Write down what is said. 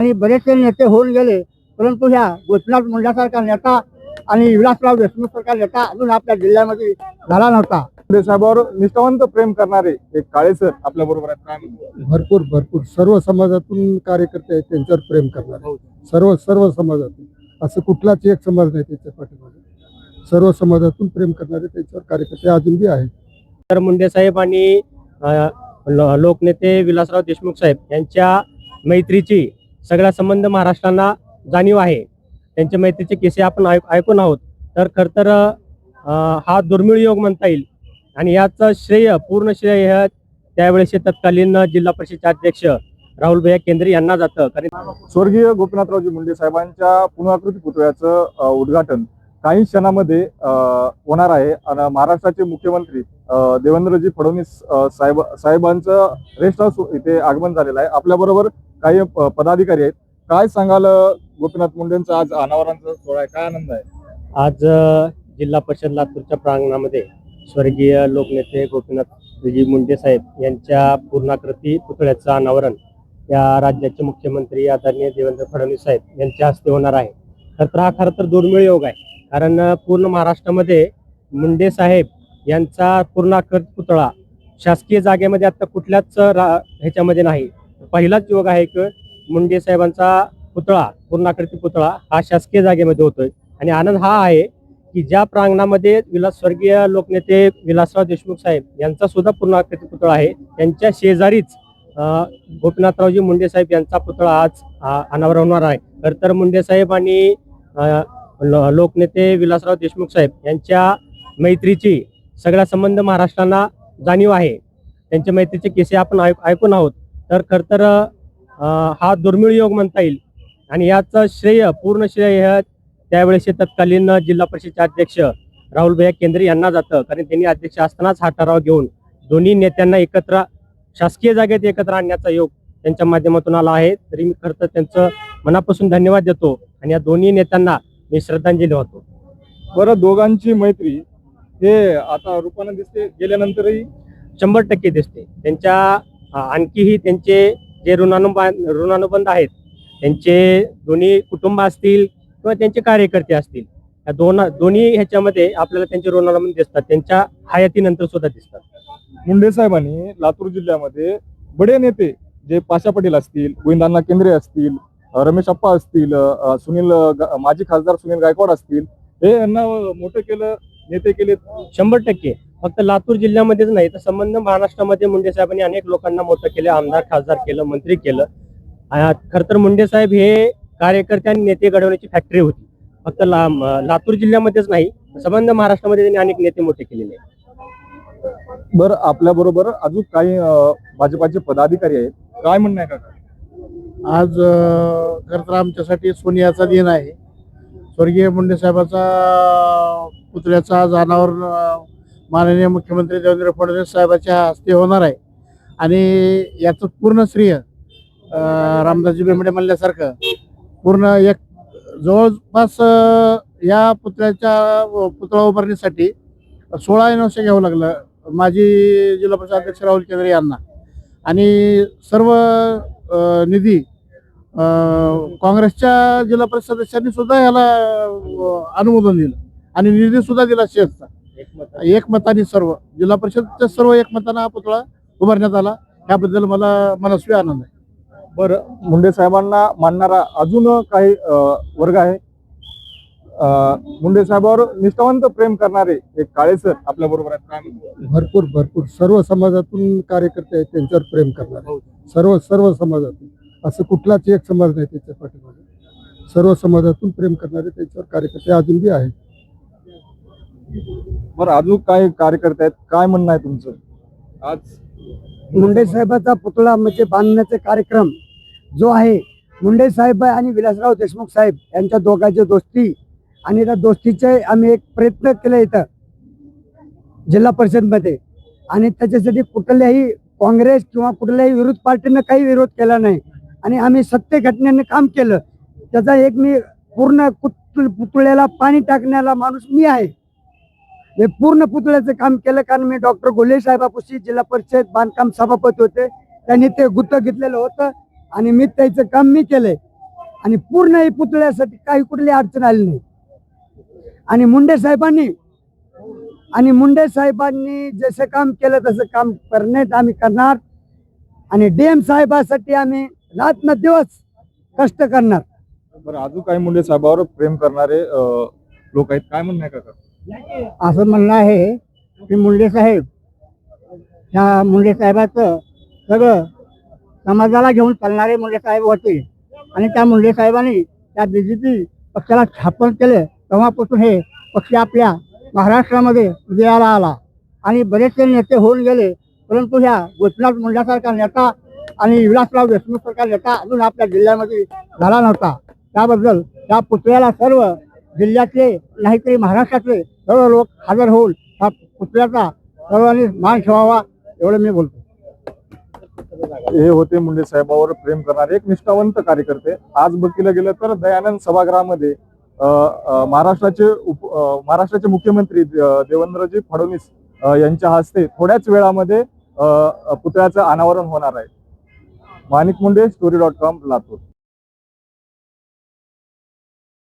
आणि बरेचसे नेते होऊन गेले परंतु ह्या गोपीनाथ मुंडासारखा नेता आणि विलासराव देशमुख सारखा नेता अजून आपल्या जिल्ह्यामध्ये झाला नव्हता. साहेबांवर निष्ठावंत प्रेम करणारे एक काळे सर आपल्या बरोबर? भरपूर भरपूर. सर्व समाजातून कार्यकर्ते आहेत त्यांच्यावर प्रेम करणार. सर्व सर्व समाजातून. असं कुठलाच एक समाज नाही त्यांच्या पाठीमागे. सर्व समाजातून प्रेम करणारे त्यांच्यावर कार्यकर्ते अजून बी आहेत. तर मुंडे साहेब आणि लोकनेते विलासराव देशमुख साहेब यांच्या मैत्रीची सगळा संबंध महाराष्ट्रांना जाणीव आहे. त्यांच्या मैत्रीचे किस्से आपण ऐक- ऐकून आहोत. तर खर तर हा दुर्मिळ योग म्हणता येईल. आणि याचं श्रेय पूर्ण श्रेय हे त्यावेळेस तत्कालीन जिल्हा परिषदचे अध्यक्ष राहुल भैया केंद्रे यांना जातं. कारण स्वर्गीय गोपीनाथरावजी मुंडे साहेबांच्या पुनराकृती पुतळ्याचं उद्घाटन काही क्षणामध्ये होणार आहे. आणि महाराष्ट्राचे मुख्यमंत्री देवेंद्रजी फडणवीस साहेब साहेबांचं रेस्ट हाऊस इथे आगमन झालेलं आहे. आपल्याबरोबर काही पदाधिकारी आहेत. काय सांगाल गोपीनाथ मुंडेंचा आज अनावरांचा सोहळा आहे? काय आनंद आहे? आज जिल्हा परिषद लातूरच्या प्रांगणामध्ये स्वर्गीय लोकनेते गोपीनाथजी मुंडे साहेब यांच्या पूर्णाकृती पुतळ्याचं अनावरण या राज्याचे मुख्यमंत्री आदरणीय देवेंद्र फडणवीस साहेब यांच्या हस्ते होणार आहे. तर हा खरं तर दुर्मिळ योग आहे. कारण पूर्ण महाराष्ट्रामध्ये मुंडे साहेब यांचा पूर्णाकृत पुतळा शासकीय जागेमध्ये आता कुठल्याच रा ह्याच्यामध्ये नाही. पहिलाच योग आहे की मुंडे साहेबांचा पुतळा पूर्णाकृती पुतळा हा शासकीय जागेमध्ये होतोय. आणि आनंद हा आहे की ज्या प्रांगणामध्ये विलास स्वर्गीय लोकनेते विलासराव देशमुख साहेब यांचा सुद्धा पूर्णाकृती पुतळा आहे त्यांच्या शेजारीच गोपीनाथरावजी मुंडे साहेब यांचा पुतळा आज अनावर होणार आहे. तर तर मुंडे साहेब आणि लोकनेते विलासराव देशमुख साहेब यांच्या मैत्रीची सगळा संबंध महाराष्ट्रांना जाणीव आहे. त्यांच्या मैत्रीचे केसे आपण ऐक- ऐकून आहोत. तर खर तर हा दुर्मिळ योग म्हणता येईल. आणि याचं श्रेय पूर्ण श्रेय त्यावेळेस तत्कालीन जिल्हा परिषदचे अध्यक्ष राहुल भैया केंद्रे यांना जातं. कारण त्यांनी अध्यक्ष असतानाच हा ठराव घेऊन दोन्ही नेत्यांना एकत्र शासकीय जागेत एकत्र आणण्याचा योग त्यांच्या माध्यमातून आला आहे. तरी मी खरं तर त्यांचं मनापासून धन्यवाद देतो. आणि या दोन्ही नेत्यांना मी श्रद्धांजली वाहतो. बरं दोघांची मैत्री हे आता रूपानं दिसते गेल्यानंतरही? शंभर टक्के दिसते. त्यांच्या आणखीही त्यांचे जे ऋणानुबंध ऋणानुबंध आहेत त्यांचे दोन्ही कुटुंब असतील किंवा त्यांचे कार्यकर्ते असतील या दोन दोन्ही ह्याच्यामध्ये आपल्याला त्यांचे ऋणानुबंध दिसतात. त्यांच्या हयातीनंतर सुद्धा दिसतात. मुंडे साहेबांनी लातूर जिल्ह्यामध्ये बडे नेते जे पाशा पटेल असतील गोविंदांना केंद्रे असतील रमेश अप्पा असतील सुनील माजी खासदार सुनील गायकवाड असतील हे यांना मोठं केलं नेते केले शंभर टक्के. फक्त लातूर जिल्ह्यामध्येच नाही तर संबंध महाराष्ट्रामध्ये मुंडे साहेबांनी अनेक लोकांना मोठं केलं आमदार खासदार केलं मंत्री केलं. खर तर मुंडे साहेब हे कार्यकर्ते आणि नेते घडवण्याची फॅक्टरी होती. फक्त ला लातूर जिल्ह्यामध्येच नाही संबंध महाराष्ट्रामध्ये त्यांनी अनेक नेते मोठे केलेले आहेत. बरं आपल्या बरोबर अजून काही भाजपाचे पदाधिकारी आहेत. काय म्हणणं आहे का आज खरं तर आमच्यासाठी सोनियाचा दिन आहे. स्वर्गीय मुंडे साहेबाचा पुतळ्याचा आज अनावर माननीय मुख्यमंत्री देवेंद्र फडणवीस साहेबाच्या हस्ते होणार आहे. आणि याचं पूर्ण श्रेय रामदासजी बेंबडे म्हणल्यासारखं पूर्ण एक जवळपास या पुतळ्याच्या पुतळा उभारणीसाठी सोळा वर्ष घ्यावं लागलं. माजी जिल्हा परिषद अध्यक्ष राहुल केंद्रे यांना. आणि सर्व निधी काँग्रेसच्या जिल्हा परिषद सदस्यांनी सुद्धा याला अनुमोदन दिलं. आणि निधी सुद्धा दिला शेतचा. एकमताने सर्व. जिल्हा परिषदच्या सर्व एकमतानं हा पुतळा उभारण्यात आला. याबद्दल मला मनस्वी आनंद आहे. बरं मुंडे साहेबांना मानणारा अजून काही वर्ग आहे. मुंडे साहेबांवर निष्ठावंत प्रेम करणारे एक काळे सर आपल्या बरोबर आहेत? भरपूर भरपूर. सर्व समाजातून कार्यकर्ते आहेत त्यांच्यावर प्रेम करणार. सर्व सर्व समाजातून. असं कुठलाच एक समाज नाही त्यांच्या पाठीमागे. सर्व समाजातून प्रेम करणारे त्यांच्यावर कार्यकर्ते अजून बी आहेत. बरं अजून काय कार्यकर्ते आहेत? काय म्हणणं आहे तुमचं? आज मुंडे साहेबाचा पुतळा म्हणजे बांधण्याचे कार्यक्रम जो आहे मुंडे साहेब आणि विलासराव देशमुख साहेब यांच्या दोघांची दोस्ती आणि त्या दोस्तीचे आम्ही एक प्रयत्न केले इथं जिल्हा परिषदमध्ये. आणि त्याच्यासाठी कुठल्याही काँग्रेस किंवा कुठल्याही विरोध पार्टीनं काही विरोध केला नाही. आणि आम्ही सत्य घटनेने काम केलं. त्याचा एक मी पूर्ण कुत- पुतळ्याला पाणी टाकण्याला माणूस मी आहे. हे पूर्ण पुतळ्याचं काम केलं कारण मी डॉक्टर गोले साहेबापाशी जिल्हा परिषद बांधकाम सभापती होते. त्यांनी ते गुत्त घेतलेलं होतं आणि मी त्याचं काम मी केलंय. आणि पूर्ण हे पुतळ्यासाठी काही कुठली अडचण आली नाही. आणि मुंडे साहेबांनी आणि मुंडे साहेबांनी जसं काम केलं तसं काम करण्यात आम्ही करणार. आणि डीएम साहेबासाठी आम्ही रात न दिवस कष्ट करणार. बरं अजून काही मुंडे साहेबावर प्रेम करणारे लोक आहेत काय म्हणणं आहे काका? असं म्हणणं आहे की मुंडे साहेब ह्या मुंडे साहेबाचं सगळं समाजाला घेऊन चालणारे मुंडे साहेब होते. आणि त्या मुंडे साहेबांनी त्या बी जे पी पक्षाला स्थापन केले. तेव्हापासून हे पक्ष आपल्या महाराष्ट्रामध्ये उदयाला आला. आणि बरेचसे नेते होऊन गेले. परंतु ह्या गोपीनाथ मुंड्यासारखा नेता आणि विलासराव देशमुख सरकार नेता अजून आपल्या जिल्ह्यामध्ये झाला नव्हता. त्याबद्दल त्या पुतळ्याला सर्व जिल्ह्यातले नाहीतरी महाराष्ट्रातले सर्व लोक हजर होऊन हा पुतळ्याचा सर्वांनी मान ठेवावा एवढं मी बोलतो. हे होते मुंडे साहेबावर प्रेम करणारे एक निष्ठावंत कार्यकर्ते. आज बघितलं गेलं तर दयानंद सभागृहामध्ये महाराष्ट्राचे उप महाराष्ट्राचे मुख्यमंत्री देवेंद्रजी फडणवीस यांच्या हस्ते थोड्याच वेळामध्ये पुतळ्याचं अनावरण होणार आहे. Manik Munde story dot com Latur.